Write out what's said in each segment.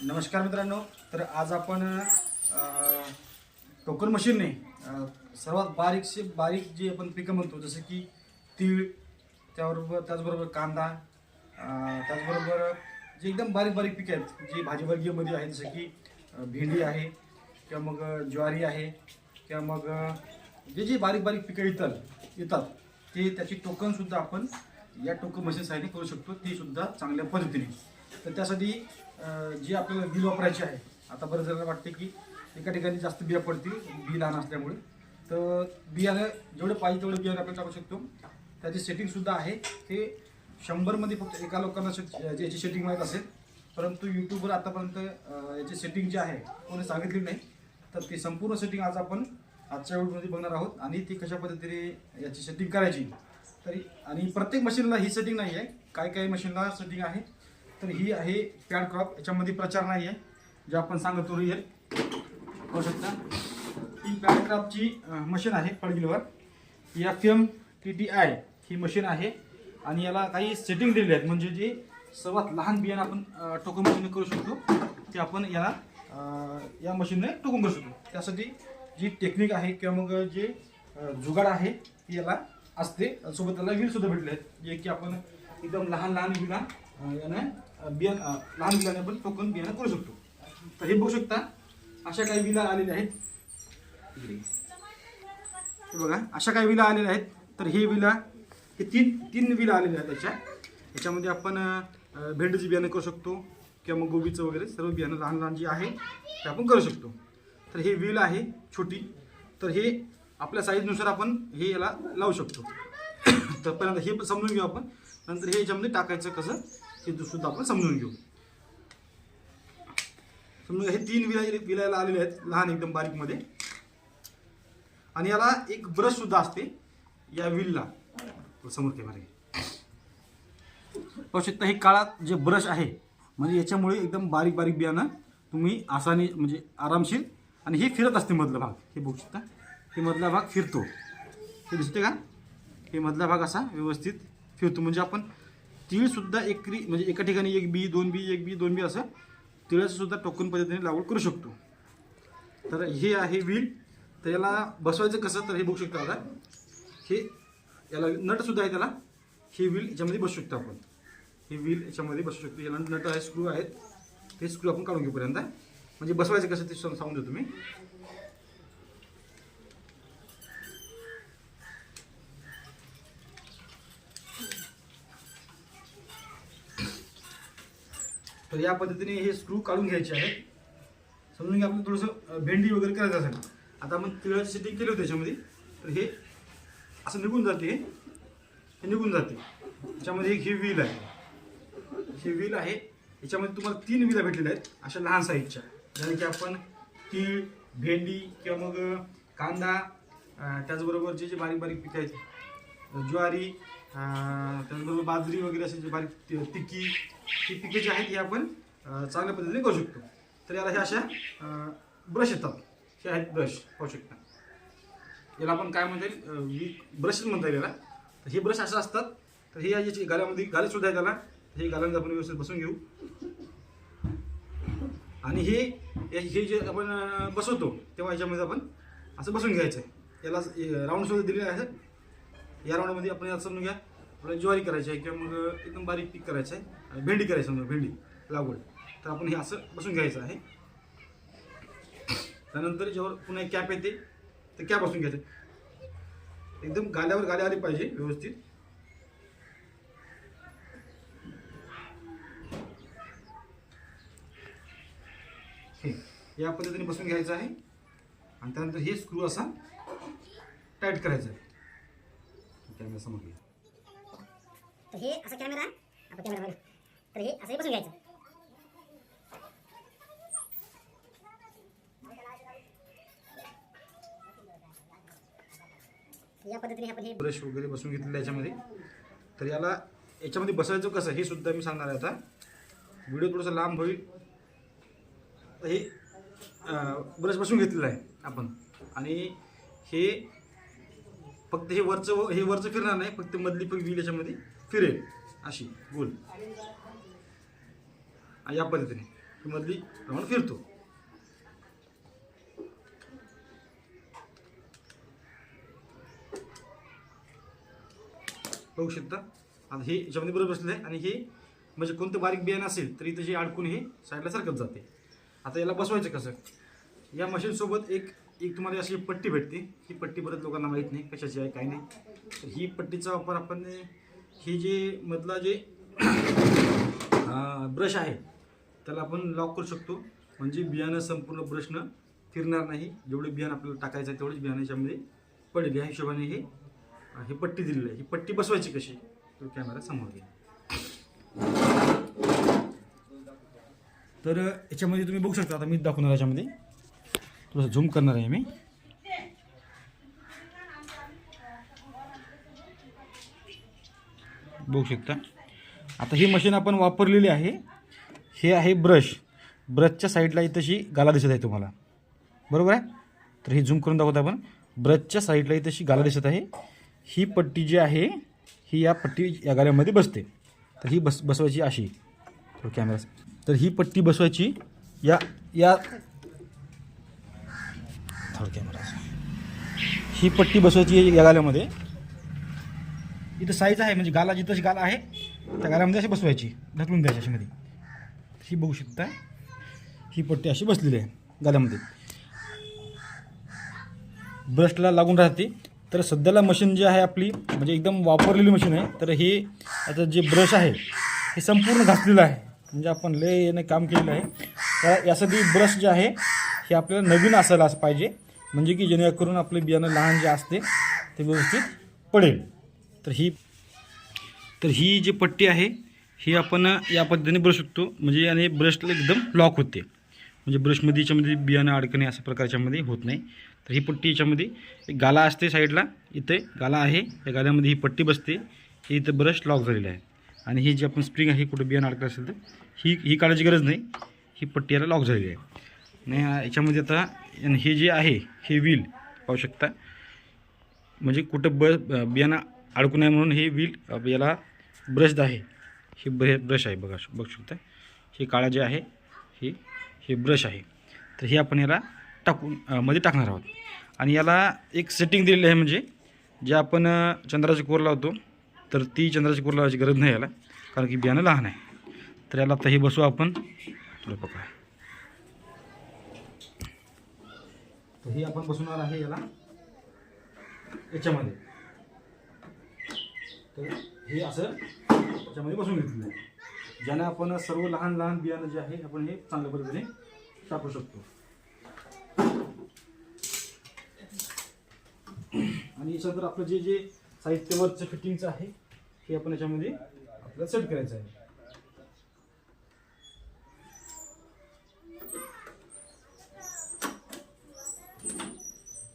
नमस्कार मित्रांनो. तर आज आपण टोकन मशीनने सर्वात बारीकशी बारीक जे आपण पिकं म्हणतो जसं की तीळ त्याबरोबर त्याचबरोबर कांदा त्याचबरोबर जे एकदम बारीक बारीक पिकं आहेत जी भाजीवर्गीयमध्ये आहेत जसं की भेंडी आहे किंवा मग ज्वारी आहे किंवा मग जे जे बारीक बारीक पिकं येतात येतात ते त्याची टोकनसुद्धा आपण या टोकन मशीन साहाय्याने करू शकतो ती सुद्धा चांगल्या पद्धतीने. तर त्यासाठी जी आपल्याला बिल वापरायची आहे. आता बरं जरा वाटते की एका ठिकाणी जास्त बिया पडतील बी लहान असल्यामुळे. तर बियाणं जेवढं पाहिजे तेवढं बियाणं आपण टाकू शकतो. त्याची सेटिंगसुद्धा आहे. ते शंभरमध्ये फक्त एका लोकांना set- याची सेटिंग माहीत असेल. परंतु यूट्यूबवर आतापर्यंत याची सेटिंग जी आहे कोणी सांगितली नाही. तर ती संपूर्ण सेटिंग आज आपण आजच्या व्हिडिओमध्ये बघणार आहोत. आणि ती कशा पद्धतीने याची सेटिंग करायची. तरी आणि प्रत्येक मशीनला ही सेटिंग नाही आहे काही काही मशीनला सेटिंग आहे तर ही आहे पॅड क्रॉप. याच्यामध्ये प्रचार नाही आहे. जे आपण सांगतो रिअल पाहू शकता. ही पॅड क्रॉपची मशीन आहे फळगिलवर F M T T I he machine आहे. आणि याला काही सेटिंग दिलेली आहेत. म्हणजे जे सर्वात लहान बियाणं आपण टोकन मशीन करू शकतो ते आपण याला या मशीनने टोकून करू शकतो. त्यासाठी जी टेक्निक आहे किंवा मग जे जुगाड आहे ती याला असते. सोबत त्याला वीरसुद्धा भेटले आहेत. जे की आपण एकदम लहान लहान विना यानं बिया लहान विलाने आपण टोकन बियाणं करू शकतो. तर हे बघू शकता अशा काही विला आलेल्या आहेत. हे बघा अशा काही विला आलेल्या आहेत. तर हे विला हे तीन तीन विला आलेल्या आहेत त्याच्या याच्यामध्ये आपण अ, भेंडीची बियाणं करू शकतो किंवा मग गोबीचं वगैरे सर्व बियाणं लहान लहान जी आहे ते आपण करू शकतो. तर हे विल आहे छोटी. तर हे आपल्या साईजनुसार आपण हे याला लावू शकतो. तर पहिल्यांदा हे समजून घेऊ आपण. नंतर हे याच्यामध्ये टाकायचं कसं? हे सुद्धा आपण समजून घेऊ. समजा हे तीन विलाय विलायला आलेले आहेत लहान एकदम बारीकमध्ये. आणि याला एक ब्रश सुद्धा असते या विलला. समोर कॅमेरा पाहू शकता हे काळात जे ब्रश आहे म्हणजे याच्यामुळे एकदम बारीक बारीक बियाणं तुम्ही आसानी म्हणजे आरामशीर आणि हे फिरत असते मधला भाग. हे बघू शकता हे मधला भाग फिरतो. हे दिसते का? हे मधला भाग असा व्यवस्थित फिरतो. म्हणजे आपण तीळसुद्धा एकरी म्हणजे एका ठिकाणी एक बी दोन बी एक बी दोन बी असं तिळाचंसुद्धा टोकन पद्धतीने लागवड करू शकतो. तर हे आहे व्हील. तर याला बसवायचं कसं तर हे बघू शकता आता हे याला नटसुद्धा आहे त्याला. हे व्हील याच्यामध्ये बसू शकतो आपण. हे व्हील याच्यामध्ये बसू शकतो. याला नट आहे स्क्रू आहेत. हे स्क्रू आपण काढून घेऊपर्यंत म्हणजे बसवायचं कसं ते सांगून देतो मी. तर या पद्धतीने हे स्क्रू काढून घ्यायचे आहेत. समजून घ्या आपलं थोडंसं भेंडी वगैरे करायचं असेल आता आपण तिळाची सेटिंग केली होती त्याच्यामध्ये. तर हे असं निघून जाते. हे निघून जाते. याच्यामध्ये एक ही व्हील आहे. हे व्हील आहे. याच्यामध्ये तुम्हाला तीन विला भेटलेल्या आहेत अशा लहान साईजच्या ज्याने की आपण तीळ भेंडी किंवा मग कांदा त्याचबरोबर जे जे बारीक बारीक पिकं आहेत ज्वारी त्याचबरोबर बाजरी वगैरे असे जे बारीक तिकी ही पिके जी आहेत ही आपण चांगल्या पद्धतीने करू शकतो. तर याला ह्या अशा ब्रश येतात. हे आहेत ब्रश पाहू शकता. याला आपण काय म्हणता येईल? ब्रशच म्हणता येईल याला. तर हे ब्रश असं असतात. तर हे याची गाल्यामध्ये गाली सुद्धा आहे त्याला. हे गाल्यामध्ये आपण व्यवस्थित बसून घेऊ. आणि हे हे हे जे आपण बसवतो तेव्हा याच्यामध्ये आपण असं बसून घ्यायचं आहे. याला राऊंड सुद्धा दिलेले आहे. या राऊंडमध्ये आपण याला समजून घ्या. आपल्याला ज्वारी करायची आहे किंवा मग एकदम बारीक पीक करायचं आहे. आणि भेंडी करायची समजा भेंडी लागवड. तर आपण हे असं बसून घ्यायचं आहे. त्यानंतर जेव्हा पुन्हा एक कॅप येते तर कॅप बसून घ्यायचं एकदम गाल्यावर गाल्या आली पाहिजे व्यवस्थित. या पद्धतीने बसून घ्यायचं आहे. आणि त्यानंतर हे स्क्रू असा टाईट करायचा आहे. कॅमेरा समोर घ्या. तर हे असा कॅमेरा आपण कॅमेरा बघा. तर हे असं बसून घ्यायचं. या पद्धतीने आपण हे ब्रश वगैरे बसून घेतलेलं याच्यामध्ये. तर याला याच्यामध्ये बसायचं कसं हे सुद्धा मी सांगणार आहे आता. व्हिडिओ थोडासा लांब होईल. तर हे ब्रश बसून घेतलेलं आहे आपण. आणि हे फक्त हे वरचं हे वरचं फिरणार नाही फक्त मधली पण याच्यामध्ये फिरेल. अशी गोल या पद्धतीने मधली प्रमाण फिरतो. बघू शकता. आता हे याच्यामध्ये बरोबर बसलेलं आहे. आणि हे म्हणजे कोणतं बारीक बियाणं असेल तरी त्याची अडकून हे साईडला सरकत जाते. आता याला बसवायचं कसं? या मशीनसोबत एक एक तुम्हाला अशी पट्टी भेटते. ही पट्टी परत लोकांना माहीत नाही कशाची आहे काय नाही. तर ही पट्टीचा वापर आपण हे जे मधला जे ब्रश आहे त्याला आपण लॉक करू शकतो. म्हणजे बियाणं संपूर्ण ब्रशनं फिरणार नाही. जेवढे बियाणं आपल्याला टाकायचं आहे तेवढेच बियाणं याच्यामध्ये पडेल. ह्या हिशोबाने हे ही पट्टी दिलेली आहे. ही पट्टी बसवायची कशी? तो कॅमेरा समोर घ्या. तर याच्यामध्ये तुम्ही बघू शकता. आता मी दाखवणार याच्यामध्ये. थोडंसं झूम करणार आहे मी. बघू शकता. आता ही मशीन आपण वापरलेली आहे. हे आहे ब्रश. ब्रशच्या साईडला ही तशी गाला दिसत आहे तुम्हाला. बरोबर आहे? तर ही झूम करून दाखवतो आपण. ब्रशच्या साईडला ही तशी गाला दिसत आहे. ही पट्टी जी आहे ही या पट्टी या गाल्यामध्ये बसते. तर ही बस बसवायची अशी. कॅमेरा तर ही पट्टी बसवायची या या थोडं कॅमेरा ही पट्टी बसवायची या गाल्यामध्ये इथं साईज आहे म्हणजे गाला जिथं गाला आहे त्या गाल्यामध्ये अशी बसवायची ढकलून द्यायची अशामध्ये ही बघू शकता. ही पट्टी अशी बसलेली आहे गाल्यामध्ये ब्रशला लागून राहते. तर सध्याला मशीन जी आहे आपली म्हणजे एकदम वापरलेली मशीन आहे. तर हे आता जे ब्रश आहे हे संपूर्ण घासलेलं आहे. म्हणजे आपण लय याने काम केलेलं आहे. तर यासाठी ब्रश जे आहे हे आपल्याला नवीन असायला असं पाहिजे. म्हणजे की जेणेकरून आपले बियाणं लहान जे असते ते व्यवस्थित पडेल. तर ही तर ही जी पट्टी आहे ही आपण या पद्धतीने ब्रश शकतो. म्हणजे याने ब्रशला एकदम लॉक होते. म्हणजे ब्रशमध्ये याच्यामध्ये बियाणं अडकणे अशा प्रकारच्यामध्ये होत नाही. तर ही पट्टी याच्यामध्ये एक गाला असते साईडला. इथे गाला आहे. या गाल्यामध्ये ही पट्टी बसते. ही इथं ब्रश लॉक झालेली आहे. आणि ही जी आपण स्प्रिंग आहे कुठं बियाणं अडकलं असेल तर ही ही काढायची गरज नाही. ही पट्टी याला लॉक झालेली आहे. आणि याच्यामध्ये आता आणि हे जे आहे हे व्हील पाहू शकता. म्हणजे कुठं ब बियाणं अडकू नये म्हणून हे व्हील याला ब्रश आहे. हे ब्र ब्रश आहे बघा बघू शकता. हे काळा जे आहे हे हे ब्रश आहे. तर हे आपण याला टाकून मध्ये टाकणार आहोत. आणि याला एक सेटिंग दिलेली आहे म्हणजे जे आपण चंद्राची कोर लावतो तर ती चंद्राची कोर लावायची गरज नाही याला कारण की बियाणं लहान आहे. तर याला आता हे बसू आपण थोडं तर हे आपण बसवणार आहे याला. याच्यामध्ये. तर हे असं याच्यामध्ये बसून घेतलेलं आहे. ज्याने आपण सर्व लहान लहान बियाणं जे आहे आपण हे चांगल्या पद्धतीने टाकू शकतो. आणि याच्यानंतर आपलं जे जे साहित्यवरचं फिटिंगचं आहे हे आपण याच्यामध्ये आपल्याला सेट करायचं आहे.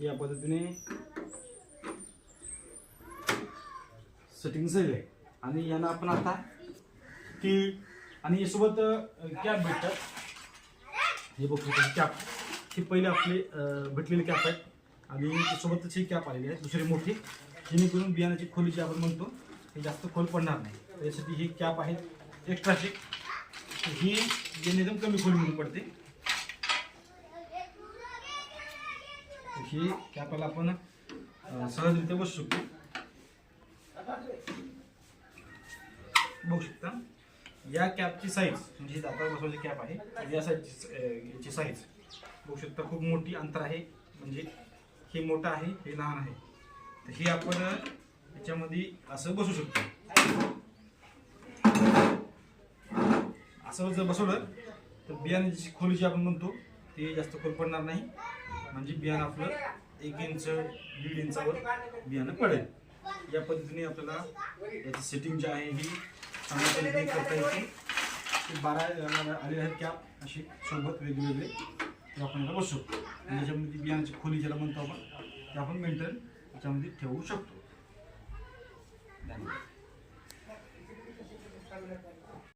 या पद्धतीने सेटिंग झाली आहे. आणि यांना आपण आता ती आणि यासोबत कॅप भेटतात. हे बघू कॅप ही पहिले आपली भेटलेली कॅप आहेत. आणि सोबतच ही कॅप आलेली आहे दुसरी मोठी. जेणेकरून बियाण्याची खोली जी आपण म्हणतो ही जास्त खोल पडणार नाही. त्याच्यासाठी ही कॅप आहे एक्स्ट्राची ही जेणेकरून कमी खोलीमध्ये पडते. ही कॅपला आपण सहजरित्या बसू शकतो. बघू शकता. या कॅपची साईज म्हणजे ही दातावर बसवायची कॅप आहे या साईजची याची साईज बघू शकता खूप मोठी अंतर आहे. म्हणजे हे मोठं आहे हे लहान आहे. तर हे आपण याच्यामध्ये असं बसू शकतो. असं जर बसवलं तर बियाण्याची खोली जी आपण म्हणतो ते जास्त खोल पडणार नाही. म्हणजे बियाणं आपलं एक इंच दीड इंचावर बियाणं पडेल. या पद्धतीने आपल्याला याची सेटिंग जी आहे ही चांगल्या पद्धतीने करता येते. ते बारा आलेले आहेत कॅप असे सोबत वेगवेगळे. ते आपण याला बसू. आणि याच्यामध्ये ती बियाण्याची खोली ज्याला म्हणतो आपण ते आपण मेंटेन त्याच्यामध्ये ठेवू शकतो. धन्यवाद.